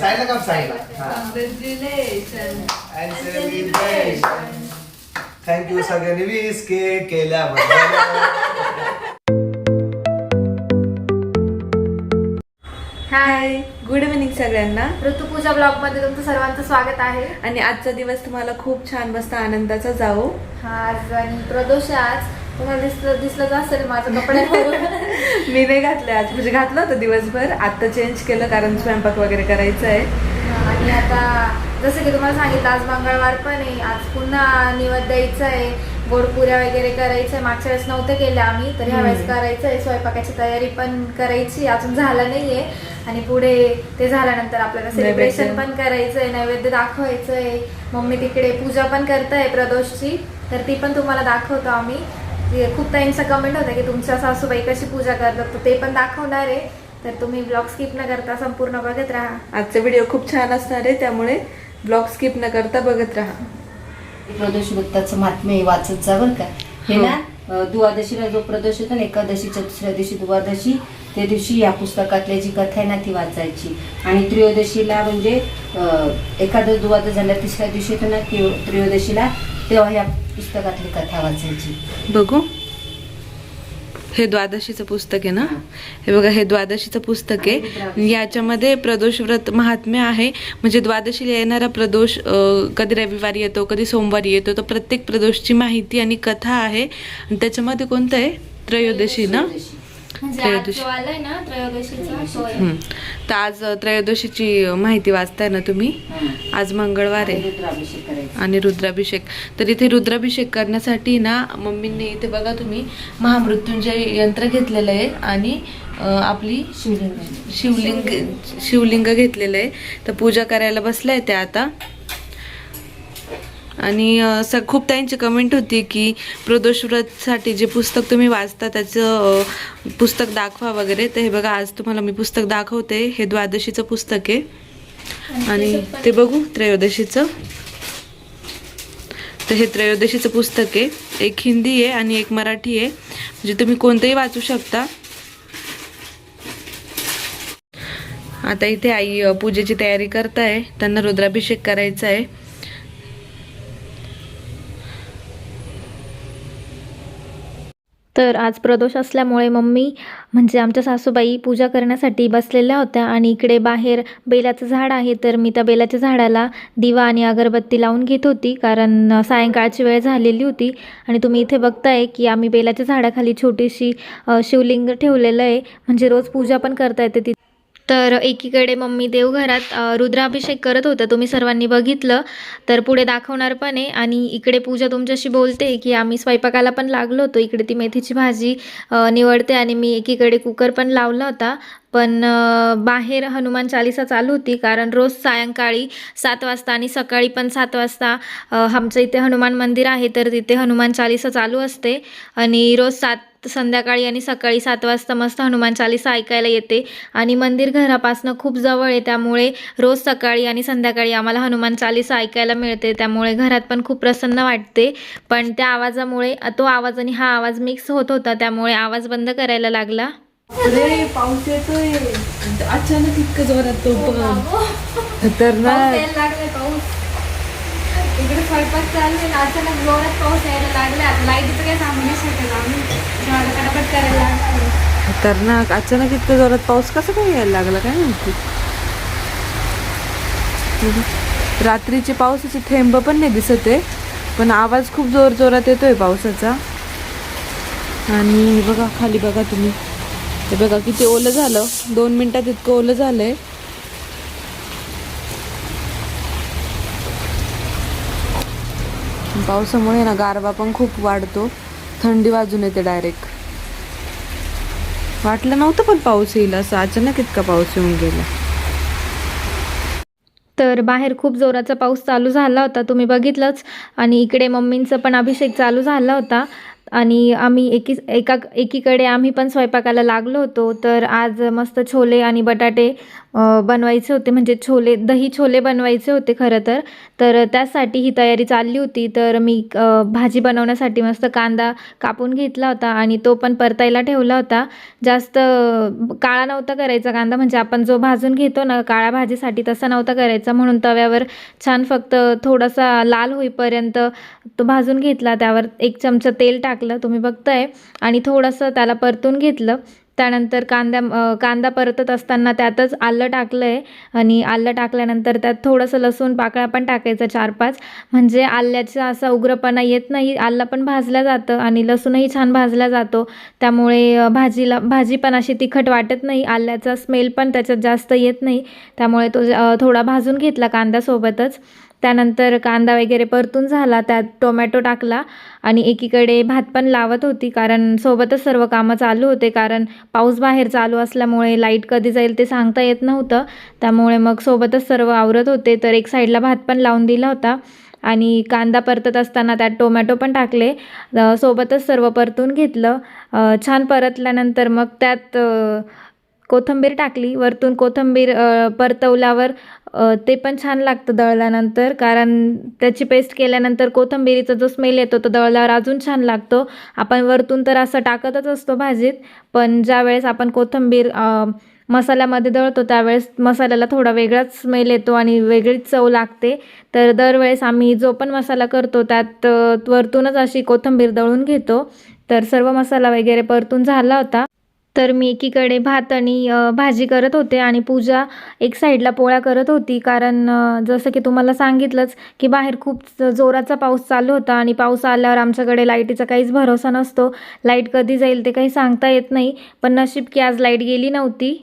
साईडला काप साईडला. थँक्यू सगळ्यांनी. वीस केक केल्याबद्दल हाय गुड इव्हनिंग सगळ्यांना ऋतुपूजा ब्लॉगमध्ये तुमचं सर्वांचं स्वागत आहे. आणि आजचा दिवस तुम्हाला खूप छान मस्त आनंदाचा जाऊ हा आज आणि प्रदोष आज. तुम्हाला दिसलं दिसलंच असेल माझ्या कपड्यांवरून मी नाही घातलं आज. म्हणजे घातलं होतं दिवसभर. आता चेंज केलं कारण स्वयंपाक वगैरे करायचं आहे. आणि आता जसं की तुम्हाला सांगितलं आज मंगळवार पण आहे. आज पुन्हा निवद द्यायचं आहे. गोडपुऱ्या वगैरे करायचं आहे. मागच्या वेळेस नव्हतं केलं आम्ही तर ह्या वेळेस. करायचं आहे स्वयंपाकाची तयारी पण करायची. अजून झालं नाहीये. आणि पुढे ते झाल्यानंतर आपल्याला सेलिब्रेशन. पण करायचं आहे नैवेद्य दाखवायचं आहे मम्मी तिकडे पूजा पण करताय प्रदोषची. तर ती पण तुम्हाला दाखवतो आम्ही. खूप ताईंचा कमेंट होता की तुमच्या सासूबाई कशी पूजा करतात तर ते पण दाखवणार आहे. तर तुम्ही ब्लॉग स्किप न करता संपूर्ण बघत राहा. आजचा व्हिडिओ खूप छान असणार आहे त्यामुळे ब्लॉग स्किप न करता बघत राहा. प्रदोष वृत्ताचं महात्म्य वाचत जा बरं का. हे हो. ना द्वादशीला जो प्रदोष होता ना एकादशीच्या दुसऱ्या दिवशी द्वादशी त्या दिवशी या पुस्तकातली जी कथा आहे ना ती वाचायची. आणि त्रयोदशीला म्हणजे अं, एकादश द्वादश झाल्या तिसऱ्या दिवशी येतो ना त्रयो- त्रयोदशीला तेव्हा या पुस्तकातली कथा वाचायची. बघू. हे द्वादशीचं पुस्तक आहे ना? हे. बघा हे द्वादशीचं पुस्तक आहे. याच्यामध्ये प्रदोष व्रत महात्म्य आहे. म्हणजे द्वादशीला येणारा प्रदोष कधी रविवारी येतो कधी सोमवारी येतो तर प्रत्येक प्रदोषची माहिती आणि कथा आहे. त्याच्यामध्ये कोणतं आहे? त्रयोदशी ना? त्रयोदशी. म्हणजे त्रयोदशी. तर आज त्रयोदशीची माहिती वाचताय ना तुम्ही. आज मंगळवार आणि आहे आणि रुद्राभिषेक. तर इथे रुद्राभिषेक करण्यासाठी ना मम्मींनी इथे बघा तुम्ही महामृत्युंजय यंत्र घेतलेलं आहे आणि आपली शिवलिंग. शिवलिंग शिवलिंग घेतलेलं आहे. तर पूजा करायला बसलाय ते आता. आणि अं, स खूप त्यांची कमेंट होती की प्रदोषव्रतसाठी जे पुस्तक तुम्ही वाचता त्याचं पुस्तक दाखवा वगैरे. तर हे बघा आज तुम्हाला मी पुस्तक दाखवते. हे द्वादशीचं पुस्तक आहे. आणि ते बघू त्रयोदशीचं. तर हे त्रयोदशीचं पुस्तक आहे. एक हिंदी आहे आणि एक मराठी आहे. म्हणजे तुम्ही कोणतंही वाचू शकता. आता इथे आई पूजेची तयारी करताय. त्यांना रुद्राभिषेक करायचा आहे. तर आज प्रदोष असल्यामुळे मम्मी म्हणजे आमच्या सासूबाई पूजा करण्यासाठी बसलेल्या होत्या आणि इकडे बाहेर बेलाचं झाड आहे तर मी त्या बेलाच्या झाडाला दिवा आणि अगरबत्ती लावून घेत होती कारण सायंकाळची वेळ झालेली होती. आणि तुम्ही इथे बघताय की आम्ही बेलाच्या झाडाखाली छोटीशी शिवलिंग ठेवलेलं आहे. म्हणजे रोज पूजा पण करता येते तिथे तर एकीकडे मम्मी देवघरात रुद्राभिषेक करत होतं तुम्ही सर्वांनी बघितलं. तर पुढे दाखवणार पण आहे. आणि इकडे पूजा तुमच्याशी बोलते की आम्ही स्वयंपाकाला पण लागलो होतो. इकडे ती मेथीची भाजी निवडते आणि मी एकीकडे कुकर पण लावला होता. पण बाहेर हनुमान चालिसा चालू होती कारण रोज सायंकाळी सात वाजता आणि सकाळी पण सात वाजता आमच्या आमचं इथे हनुमान मंदिर आहे तर तिथे हनुमान चालिसा चालू असते आणि रोज सात संध्याकाळी आणि सकाळी सात वाजता मस्त हनुमान चालिसा ऐकायला येते आणि मंदिर घरापासनं खूप जवळ आहे त्यामुळे रोज सकाळी आणि संध्याकाळी आम्हाला हनुमान चालिसा ऐकायला मिळते त्यामुळे घरात पण खूप प्रसन्न वाटते. पण त्या आवाजामुळे तो आवाज आणि हा आवाज मिक्स होत होता त्यामुळे आवाज बंद करायला लागला. अरे पाऊस येतोय. अचानक इतकं जोरात तो खतरनाक. लागले पाऊस. इकडे स्वयंपाक चालू आहे अचानक जोरात पाऊस यायला लागला आता लाईटीचं काही सांगू नाही शकत आम्ही झाडं कटापट करायला लागतो खतरनाक. अचानक इतकं जोरात पाऊस कसा काय यायला लागला काय माहिती. रात्रीचे पावसाचे थेंब पण नाही दिसत आहे. पण आवाज खूप जोर जोरात येतोय पावसाचा. आणि हे बघा खाली बघा तुम्ही. हे बघा किती ओलं झालं. दोन मिनटात इतकं ओलं झालंय. पावसामुळे ना गारवा पण खूप वाढतो. थंडी वाजून येते डायरेक्ट वाटलं नव्हतं पण पाऊस येईल असं. अचानक इतका पाऊस येऊन गेला. तर बाहेर खूप जोराचा पाऊस चालू झाला होता तुम्ही बघितलंच. आणि इकडे मम्मींचं पण अभिषेक चालू झाला होता. आणि आम्ही एकी एका एकीकडे आम्ही पण स्वयंपाकाला लागलो होतो. तर आज मस्त छोले आणि बटाटे बनवायचे होते. म्हणजे छोले दही छोले बनवायचे होते खरं तर. तर त्यासाठी ही तयारी चालली होती. तर मी भाजी बनवण्यासाठी मस्त कांदा कापून घेतला होता आणि तो पण परतायला ठेवला होता. जास्त काळा नव्हता करायचा कांदा. म्हणजे आपण जो भाजून घेतो ना काळ्या भाजीसाठी तसा नव्हता करायचा. म्हणून तव्यावर छान फक्त थोडासा लाल होईपर्यंत तो भाजून घेतला. त्यावर एक चमचा तेल टाक टाकलं तुम्ही बघताय. आणि थोडंसं त्याला परतून घेतलं. त्यानंतर कांद्या कांदा परतत असताना त्यातच आलं टाकलं आहे आणि आलं टाकल्यानंतर त्यात थोडंसं लसूण पाकळ्या पण टाकायचं चार पाच म्हणजे आल्याचा असा उग्रपणा येत नाही. आलं पण भाजलं जातं आणि लसूणही छान भाजला जातो. त्यामुळे भाजीला भाजी पण अशी तिखट वाटत नाही. आल्याचा स्मेल पण त्याच्यात जास्त येत नाही. त्यामुळे तो थोडा भाजून घेतला कांद्यासोबतच त्यानंतर कांदा वगैरे परतून झाला त्यात टोमॅटो टाकला आणि एकीकडे भात पण लावत होती कारण सोबतच सर्व कामं चालू होते कारण पाऊस बाहेर चालू असल्यामुळे लाइट कधी जाईल ते सांगता येत नव्हतं. त्यामुळे मग सोबतच सर्व आवरत होते तर एक साईडला भात पण लावून दिला होता आणि कांदा परतत असताना त्यात टोमॅटो पण टाकले. सोबतच सर्व परतून घेतलं. छान परतल्यानंतर मग त्यात कोथिंबीर टाकली वरतून कोथिंबीर परतवल्यावर ते पण छान लागतं दळल्यानंतर. कारण त्याची पेस्ट केल्यानंतर कोथिंबीरीचा जो स्मेल येतो तो दळल्यावर अजून छान लागतो. आपण वरतून तर असं टाकतच असतो भाजीत पण ज्यावेळेस आपण कोथिंबीर मसाल्यामध्ये दळतो त्यावेळेस मसाल्याला थोडा वेगळाच स्मेल येतो आणि वेगळीच चव लागते. तर दरवेळेस आम्ही जो पण मसाला करतो त्यात वरतूनच अशी कोथिंबीर दळून घेतो. तर सर्व मसाला वगैरे परतून झाला होता. तर मी एकीकडे भात आणि भाजी करत होते आणि पूजा एक साईडला पोळ्या करत होती. कारण जसं की तुम्हाला सांगितलंच की बाहेर खूप जोराचा पाऊस चालू होता आणि पाऊस आल्यावर आमच्याकडे लाईटीचा काहीच भरोसा नसतो. लाइट कधी जाईल ते काही सांगता येत नाही. पण नशीब की आज लाइट गेली नव्हती.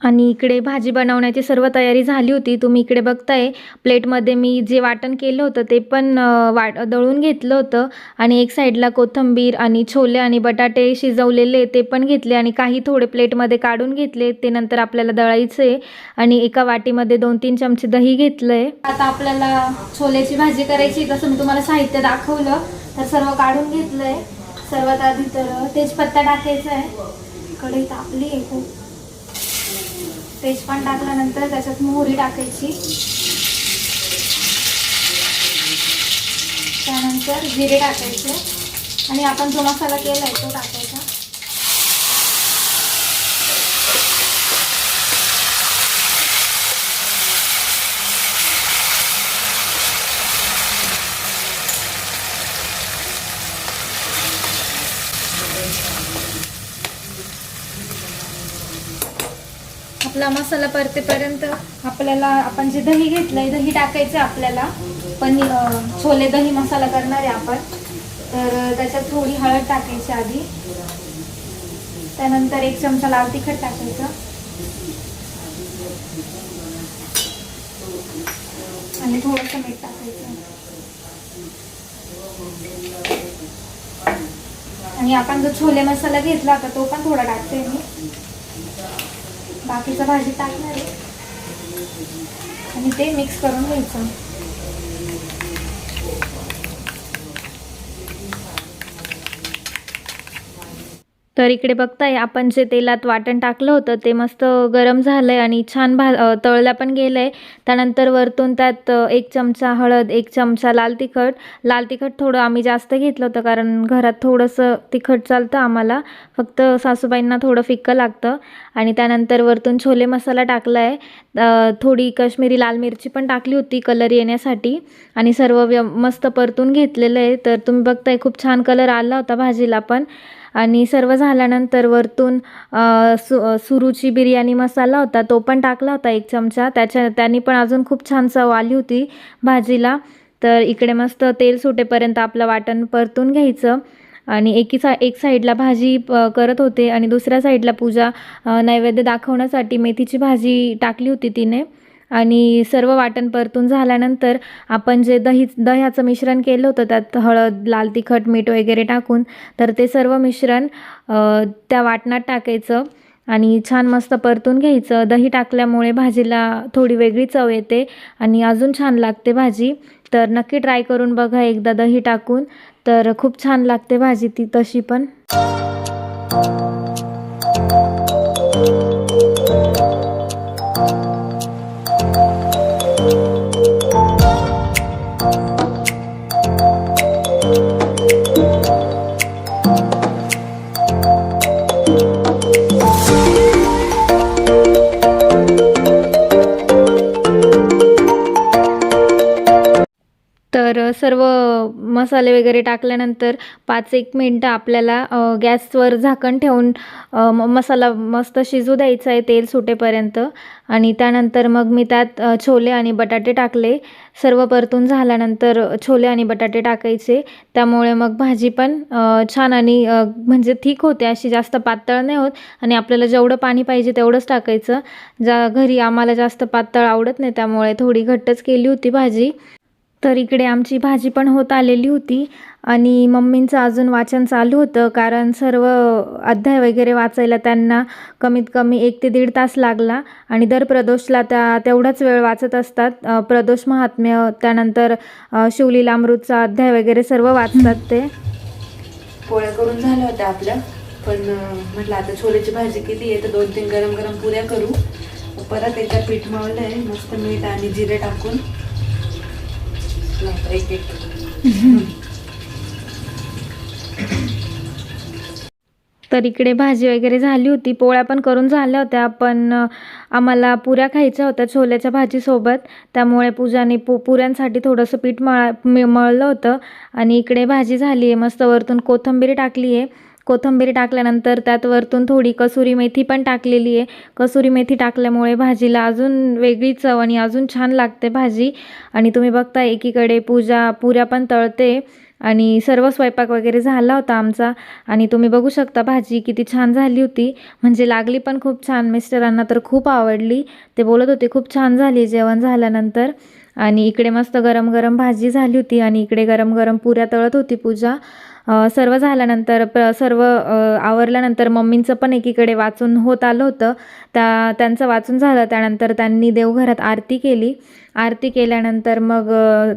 आणि इकडे भाजी बनवण्याची सर्व तयारी झाली होती. तुम्ही इकडे बघताय प्लेटमध्ये मी जे वाटण केलं होतं ते पण वाट दळून घेतलं होतं. आणि एक साईडला कोथिंबीर आणि छोले आणि बटाटे शिजवलेले ते पण घेतले आणि काही थोडे प्लेटमध्ये काढून घेतले. ते नंतर आपल्याला दळायचे आणि एका वाटीमध्ये दोन तीन चमचे दही घेतलं आहे आता आपल्याला छोल्याची भाजी करायची तसं मी तुम्हाला साहित्य दाखवलं तर सर्व काढून घेतलं आहे सर्वात आधी तर तेजपत्ता टाकायचा आहे. कढई तापली आहे खूप. तेजपान टाकल्यानंतर त्याच्यात मोहरी टाकायची. त्यानंतर जिरे टाकायचे. आणि आपण जो मसाला केला आहे तो टाकायचा. आपला मसाला परतेपर्यंत आपल्याला आपण जे दही घेतलंय दही टाकायचं आपल्याला. पनीर छोले दही मसाला करणार आहे आपण. तर त्याच्यात थोडी हळद टाकायची आधी. त्यानंतर एक चमचा लाल तिखट टाकायचं. आणि थोडंसं मीठ टाकायचं. आणि आपण जो छोले मसाला घेतला होता तो पण थोडा टाकते मी. बाकीचं भाजी टाकणार आहे. आणि ते मिक्स करून घ्यायचं. तर इकडे बघताय आपण जे तेलात वाटण टाकलं होतं ते मस्त गरम झालं आहे आणि छान भा तळलं पण गेलं आहे त्यानंतर वरतून त्यात एक चमचा हळद एक चमचा लाल तिखट. लाल तिखट थोडं आम्ही जास्त घेतलं होतं कारण घरात थोडंसं तिखट चालतं आम्हाला. फक्त सासूबाईंना थोडं फिक्कं लागतं. आणि त्यानंतर वरतून छोले मसाला टाकला आहे थोडी कश्मीरी लाल मिरची पण टाकली होती कलर येण्यासाठी. आणि सर्व व्य मस्त परतून घेतलेलं आहे. तर तुम्ही बघताय खूप छान कलर आला होता भाजीला पण. आणि सर्व झाल्यानंतर वरतून सु सुरूची बिर्याणी मसाला होता तो पण टाकला होता एक चमचा. त्याच्या त्याने पण अजून खूप छान चव आली होती भाजीला. तर इकडे मस्त तेल सुटेपर्यंत आपलं वाटण परतून घ्यायचं. आणि एकी सा एक साईडला भाजी प करत होते आणि दुसऱ्या साईडला पूजा नैवेद्य दाखवण्यासाठी मेथीची भाजी टाकली होती तिने. आणि सर्व वाटण परतून झाल्यानंतर आपण जे दही दह्याचं मिश्रण केलं होतं त्यात हळद लाल तिखट मीठ वगैरे टाकून तर ते सर्व मिश्रण त्या वाटणात टाकायचं आणि छान मस्त परतून घ्यायचं. दही टाकल्यामुळे भाजीला थोडी वेगळी चव येते आणि अजून छान लागते भाजी. तर नक्की ट्राय करून बघा एकदा दही टाकून. तर खूप छान लागते भाजी ती तशी पण. सर्व मसाले वगैरे टाकल्यानंतर पाच एक मिनटं आपल्याला गॅसवर झाकण ठेवून म- मसाला मस्त शिजू द्यायचा आहे तेल सुटेपर्यंत. आणि त्यानंतर मग मी त्यात छोले आणि बटाटे टाकले. सर्व परतून झाल्यानंतर छोले आणि बटाटे टाकायचे. त्यामुळे मग भाजी पण छान आणि म्हणजे ठीक होते. अशी जास्त पातळ नाही होत. आणि आपल्याला जेवढं पाणी पाहिजे तेवढंच टाकायचं. ज्या घरी आम्हाला जास्त पातळ आवडत नाही त्यामुळे थोडी घट्टच केली होती भाजी. तर इकडे आमची भाजी पण होत आलेली होती आणि मम्मींचं अजून वाचन चालू होतं कारण सर्व अध्याय वगैरे वाचायला त्यांना कमीत कमी एक ते दीड तास लागला आणि दर प्रदोषला त्या तेवढाच वेळ वाचत असतात. प्रदोष महात्म्य त्यानंतर शिवलीलामृतचा शिवलीला अमृतचा अध्याय वगैरे सर्व वाचतात ते. पोळ्या करून झालं होतं आपल्या पण म्हटलं आता छोल्याची भाजी केली आहे तर दोन तीन गरम गरम पुऱ्या करू. परत एकदा पीठ मळलं आहे मस्त मीठ आणि जिरे टाकून. तर इकडे भाजी वगैरे झाली होती पोळ्या पण करून झाल्या होत्या पण आम्हाला पुऱ्या खायच्या होत्या छोल्याच्या भाजीसोबत. त्यामुळे पूजाने पु पुऱ्यांसाठी थोडंसं पीठ मळा मळलं होतं. आणि इकडे भाजी झाली आहे मस्त वरतून कोथंबीर टाकली आहे कोथंबीर टाकल्यानंतर त्यात वरतून थोडी कसुरी मेथी पण टाकलेली आहे. कसुरी मेथी टाकल्यामुळे भाजीला अजून वेगळी चव आणि अजून छान लागते भाजी. आणि तुम्ही बघता एकीकडे पूजा पुऱ्या पण तळते. आणि सर्व स्वयंपाक वगैरे झाला होता आमचा. आणि तुम्ही बघू शकता भाजी किती छान झाली होती. म्हणजे लागली पण खूप छान. मिस्टरांना तर खूप आवडली. ते बोलत होते खूप छान झाली जेवण झाल्यानंतर. आणि इकडे मस्त गरम गरम भाजी झाली होती. आणि इकडे गरम गरम पुऱ्या तळत होती पूजा. सर्व झाल्यानंतर प्र सर्व आवरल्यानंतर मम्मींचं पण एकीकडे वाचून होत आलं होतं. त्या त्यांचं वाचून झालं त्यानंतर त्यांनी देवघरात आरती केली. आरती केल्यानंतर मग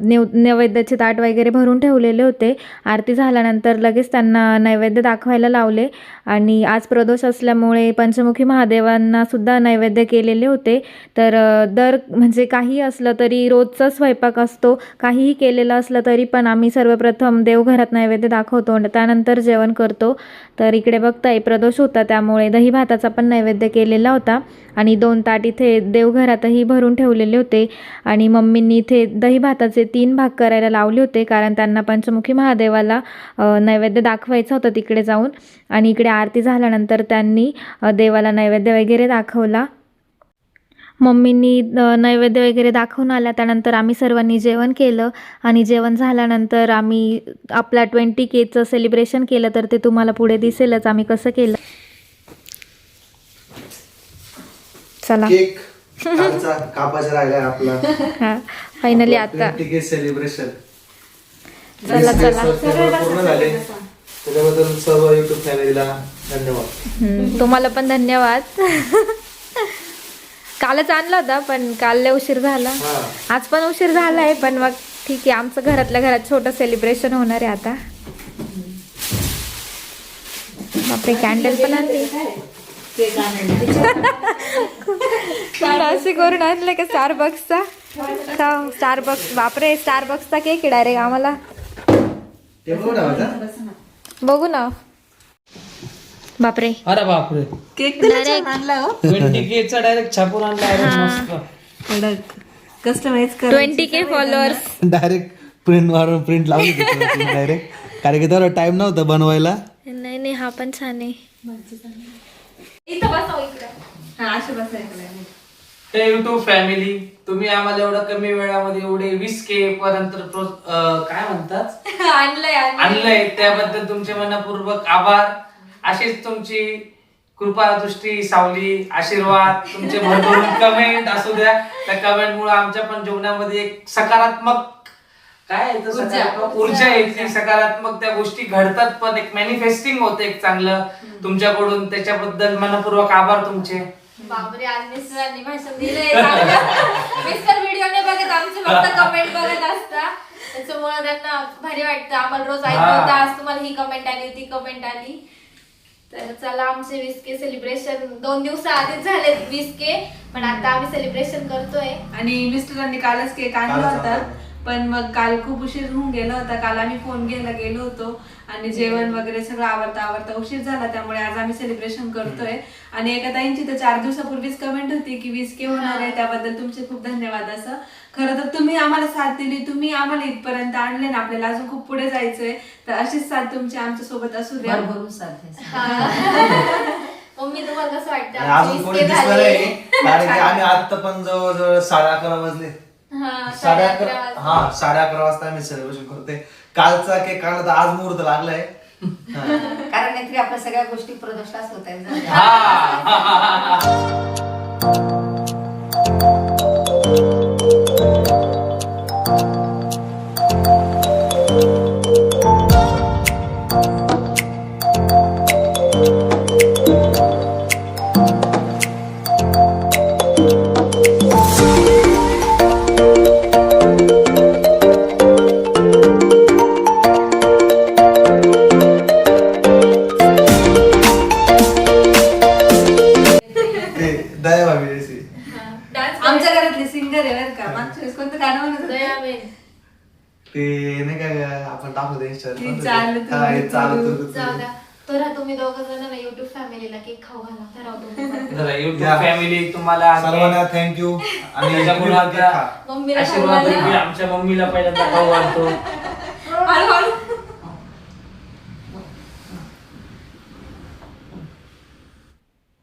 नेव नैवेद्याचे ताट वगैरे भरून ठेवलेले होते. आरती झाल्यानंतर लगेच त्यांना नैवेद्य दाखवायला लावले आणि आज प्रदोष असल्यामुळे पंचमुखी महादेवांना सुद्धा नैवेद्य केलेले होते. तर दर म्हणजे काही असलं तरी रोजचा स्वयंपाक असतो काहीही केलेलं असलं तरी पण आम्ही सर्वप्रथम देवघरात नैवेद्य दाखवतो आणि त्यानंतर जेवण करतो. तर इकडे बघताय प्रदोष होता त्यामुळे दही भाताचा पण नैवेद्य केलेला होता आणि दोन ताट इथे देवघरातही भरून ठेवलेले होते. आणि मम्मींनी इथे दही भाताचे तीन भाग करायला लावले होते कारण त्यांना पंचमुखी महादेवाला नैवेद्य दाखवायचा होता तिकडे जाऊन. आणि इकडे आरती झाल्यानंतर त्यांनी देवाला नैवेद्य वगैरे दाखवला. मम्मींनी नैवेद्य वगैरे दाखवून आल्या त्यानंतर आम्ही सर्वांनी जेवण केलं. आणि जेवण झाल्यानंतर आम्ही आपल्या ट्वेंटी केचं सेलिब्रेशन केलं तर ते तुम्हाला पुढे दिसेलच आम्ही कसं केलं. चला. कापाचा राहिलाय आपला. हा फायनली आता. सेलिब्रेशन चला चला. पूर्ण झाले. त्याच्याबद्दल सर्व युट्यूब फॅमिलीला धन्यवाद. तुम्हाला पण धन्यवाद. कालच आणला होता पण काल लय उशीर झाला. हा. आज पण उशीर झाला आहे पण मग ठीक आहे आमचं घरातल्या घरात छोटं सेलिब्रेशन होणार आहे आता. बापरे कॅन्डल पण आणली. नाशिकवरून आणलं का स्टारबक्सचा स्टारबक्स बापरे स्टारबक्सचा केक आहे डायरेक्ट आम्हाला. ते बघू ना आता. बघू ना. बापरे. अरे बापरे. केक आणला हो. डायरेक्ट छापून आणला कस्टमाइज कर twenty K followers direct print मारून प्रिंट लावली डायरेक्ट कारण की तेवढा टाइम नव्हता बनवायला. नाही नाही हा पण छान आहे. हे युट्यूब फॅमिली तुम्ही आम्हाला एवढं कमी वेळामध्ये एवढे वीस के पर्यंत प्रो- अं, काय म्हणतात? आणलंय त्याबद्दल तुमचे मनपूर्वक आभार. अशीच तुमची कृपा दृष्टी सावली आशीर्वाद तुमचे भरभरून कमेंट असू द्या. त्या कमेंट मुळे आमच्या पण जीवनामध्ये एक सकारात्मक काय आहे ते सकारात्मक ऊर्जा येते. सकारात्मक त्या गोष्टी घडतात पण एक मॅनिफेस्टिंग होते एक चांगलं. तुमच्याकडून त्याच्याबद्दल मनपूर्वक आभार तुमचे. बापरे आज मिस्टरांनी भाषण दिलंय मिस्टर व्हिडिओ नाही बघत आमचे फक्त कमेंट बघत असता. त्याच्यामुळे त्यांना भारी वाटतं. आम्हाला रोज ऐकू हा. होतं आज तुम्हाला ही कमेंट आली ती कमेंट आली. तर चला आमचे वीस के सेलिब्रेशन दोन दिवसाआधीच झाले वीस के पण आता आम्ही सेलिब्रेशन करतोय. आणि मिस्टरांनी कालच केक आणला कालच होता. आणला. पण मग काल खूप उशीर होऊन गेला होता. काल आम्ही फोन घ्यायला गेलो होतो आणि जेवण वगैरे सगळं आवडता आवडता उशीर झाला. त्यामुळे आज आम्ही सेलिब्रेशन करतोय. आणि एका ताईंची तर चार दिवसापूर्वीच कमेंट होती की वीस के होणार आहे. त्याबद्दल तुमचे खूप धन्यवाद असं. खरं तर तुम्ही आम्हाला साथ दिली. तुम्ही आम्हाला इथपर्यंत आणले ना. आपल्याला अजून खूप पुढे जायचंय. तर अशीच साथ तुमची आमच्यासोबत असू द्या. मम्मी तुम्हाला कसं वाटतं? आणि आमचे अजून 20K कोणी दिसलं झाले. नाही. कारण की आम्ही आता पण जवळजवळ साडे अकरा वाजले. हा, साडे साडे अकरा. हा साडे अकरा वाजता आम्ही सेलिब्रेशन करतोय कालचा केक काढला तर आज मुहूर्त लागलाय. कारण नाहीतरी आपल्या सगळ्या गोष्टी प्रदोषाच होत आहेत चालतं तुझं. जाऊ द्या तर तुम्ही दोघं जण ना युट्यूब फॅमिलीला केक खाऊ घाला तर तुम्ही जरा युट्यूब या. फॅमिली तुम्हाला आणि सर्वांना थँक्यू आणि त्याच्यामुळे तुम्ही पण आता- खा. मम्मीला खाऊ आशीर्वाद घाला. देऊ. आमच्या मम्मीला पहिल्यांदा खाऊ घालतो हळूहळू.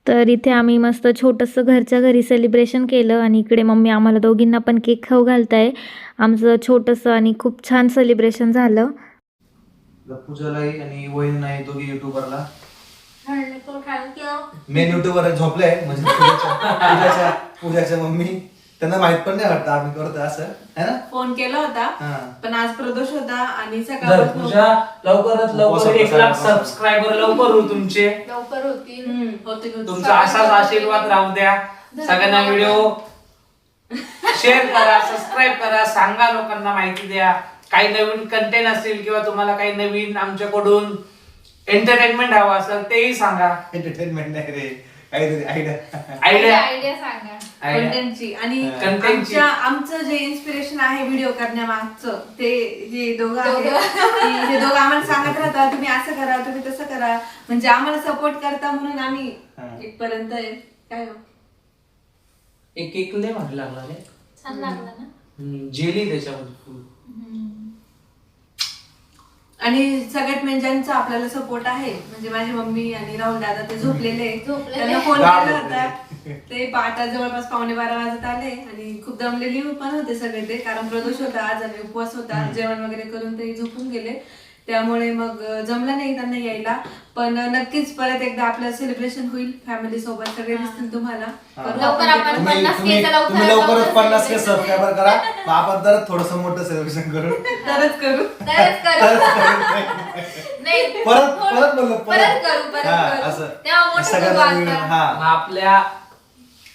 तर इथे आम्ही मस्त छोटंसं घरच्या घरी सेलिब्रेशन केलं आणि इकडे मम्मी आम्हाला दोघींना पण केक खाऊ घालताय आमचं छोटंसं आणि खूप छान सेलिब्रेशन झालं पूजालाही आणि वहिनी नाही दोघी युट्यूबरला. मेन युट्यूबर झोपले म्हणजे पूजाच्या मम्मी. त्यांना माहीत पण नाही वाटतं आम्ही करतो असं है ना? फोन केला होता हा. पण आज प्रदोष होता आणि जर सकाळपासून तुझ्या लवकरात लवकर एक लाख सबस्क्रायबर लवकर हो तुमचे. लवकर होतील. हम्म, होते होते. तुमचा असाच आशीर्वाद राहू द्या. सगळ्यांना व्हिडिओ शेअर करा सबस्क्राईब करा सांगा लोकांना माहिती द्या. काही नवीन कंटेंट असेल किंवा तुम्हाला काही नवीन आमच्याकडून एंटरटेनमेंट हवं असेल तेही सांगा. एंटरटेनमेंट नाही रे. काहीतरी आयडिया आयडिया आयडिया सांगा. कंटेंटची आणि. आमच्या आमचं जे इन्स्पिरेशन आहे व्हिडिओ करण्यामागचं ते हे दोघं हे दोघं. आम्हाला सांगत राहतात तुम्ही असं करा तुम्ही तसं करा. म्हणजे आम्हाला सपोर्ट करता म्हणून आम्ही हा. इथपर्यंत आहे. काय हो? एक केक लय भारी लागला रे. छान लागलं ना? जेली त्याच्यामध्ये. आणि सगळ्यात मेन ज्यांचा आपल्याला सपोर्ट आहे म्हणजे माझी मम्मी आणि राहुल दादा ते झोपलेले. झोपलेले. त्यांना फोन केला. होता. ते पहाटा जवळपास पावणे बारा वाजत आले आणि खूप दमलेली पण होते सगळे ते कारण प्रदोष होता आज आणि उपवास होता जेवण वगैरे करून ते झोपून गेले. त्यामुळे मग जमलं नाही त्यांना यायला. पण नक्कीच परत एकदा आपलं सेलिब्रेशन होईल फॅमिली सोबत सगळे दिसतील तुम्हाला. करू लवकर आपण. तुम्ही पन्नास तुम्ही तुम्ही लवकरच लवकर पन्नास के celebration सबस्क्रायबर करा. मग आपण जरा थोडस मोठं सेलिब्रेशन करू. तरच करू. तरच करू. नाही परत परत बोललो परत. करू परत हा, करू. असं. तेव्हा मोठं करू सगळ्यांना आता. मिळून, हा आपल्या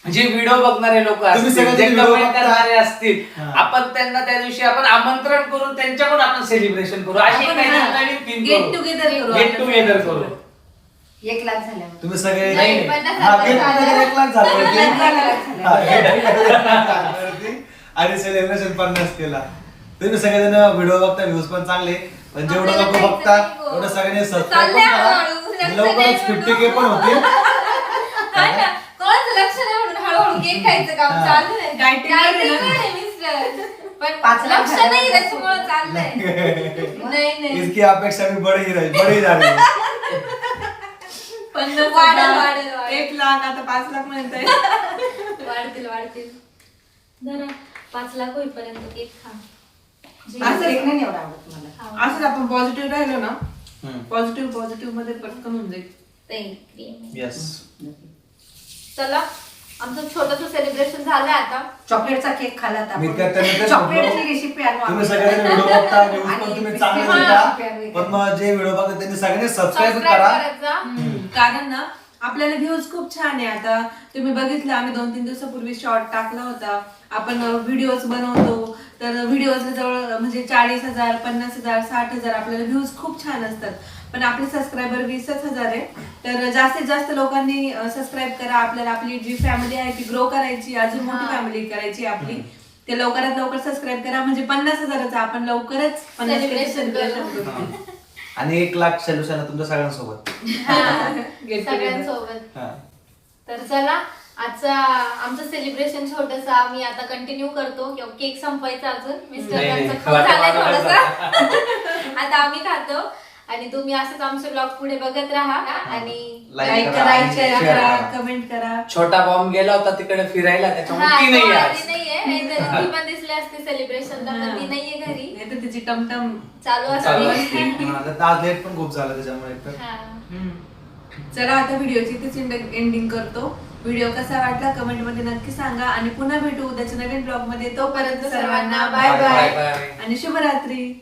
जे व्हिडिओ बघणारे लोक तुम्ही असतील सगळे जे जे video कमेंट बघता- करणारे असतील हा. आपण त्यांना त्या दिवशी आपण आमंत्रण करून त्यांच्याकडून आपण सेलिब्रेशन करू अशी आपण काही हा, नवीन थीम get करू together करू गेट आपण. टुगेदर करू एक लाख झाल्यावर तुम्ही सगळे नाही, नाही, पन्नास हा, हजार get झाले. together एक लाख झाले होते. एक लाख हा, get together एक लाख झाले होते. आणि सेलिब्रेशन पन्नास केला तुम्ही सगळेजण व्हिडिओ बघता व्ह्यूज पण चांगले पण जेवढं लोक बघता. तेवढं सगळ्यांनी सबस्क्राईब चाललंय पण करा हळूहळू, लक्ष लवकरच नाही फिफ्टी. के पण होतील हा ना, कोणाचं लक्ष नाही हळूहळू केक खायचं काम. चालू आहे. Dieting वर आहे Dieting ना? वर आहे मिस्टर. पण पाच लाख लक्ष नाही कसं त्याच्यामुळे चाललंय. नाही नाही. इसकी अपेक्षा भी बड़ी ही रही बड़ी ही झाली. पन्नास वाढेल, हजार, वाढेल, वाढेल. एक लाख आता पाच लाख म्हणताय. वाढतील वाढतील. जरा पाच लाख होईपर्यंत केक खा. असं- एक नाही एवढा आवडत मला खा. असंच आपण पॉझिटिव्ह राहिलो ना हम्म. पॉझिटिव्ह पॉझिटिव्हमध्ये पटकन होऊन जाईल. ते. येस चला. आमचं छोटस सेलिब्रेशन झालंय आता. चॉकलेटचा केक खाल्ला आता मी काय त्यांना तेच चॉकलेटची. रेसिपी तुम्ही सगळ्यांनी व्हिडिओ बघता न्यूज पण आणि तुम्ही biscuit चांगले देता. प्यावे. पण मग जे व्हिडिओ बघतात त्यांनी सगळ्यांनी सबस्क्राईब सबस्क्राईब करा. करायचा कारण ना आपल्याला व्ह्यूज खूप छान आहे आता. तुम्ही बघितलं आम्ही दोन तीन दिवसापूर्वी शॉर्ट टाकला होता. आपण व्हिडिओज बनवतो. तर व्हिडिओज जवळ म्हणजे चाळीस हजार पन्नास हजार साठ हजार आपल्याला व्ह्यूज खूप छान असतात. पण आपले सबस्क्रायबर वीसच हजार आहे. तर जास्तीत जास्त लोकांनी सबस्क्राईब करा. आपल्याला आपली जी फॅमिली आहे ती ग्रो करायची अजून मोठी फॅमिली करायची आपली. ते लवकरात लवकर सबस्क्राईब करा. म्हणजे पन्नास हजाराचं आपण लवकरच पन्नास Celebration करू. आणि एक लाख सेल्युशन तुमच्या सगळ्यांसोबत. Get together. सगळ्यांसोबत. हा. तर चला आजचा आमचं सेलिब्रेशन छोटस आम्ही आता कंटिन्यू करतो. किंवा केक संपवायचा अजून. मिस्टर नाही, नाही. खाऊन वाटा- झालंय वाटा- थोडस. आता आम्ही खातो. आणि तुम्ही असंच आमचे ब्लॉग पुढे बघत राहा आणि लाईक करा, करा आणि शेअर share करा. करा. कमेंट करा. छोटा बॉम्ब गेला होता तिकडे फिरायला हा, त्याच्यामुळे ती तो नाही आली आज. नाहीये. नाहीतर ती पण दिसली असते सेलिब्रेशनला पण ती नाहीये घरी. नाही तर तिची टमटम चालू चालू असते. असते. हा, तर आज लेट पण खूप झालं त्याच्यामुळे तर. हा. चला आता व्हिडिओची इथेच एंडिंग करतो. व्हिडिओ कसा वाटला कमेंटमध्ये नक्की सांगा. आणि पुन्हा भेटू उद्याच्या नवीन ब्लॉगमध्ये. तोपर्यंत सर्वांना बाय बाय. आणि शुभरात्री.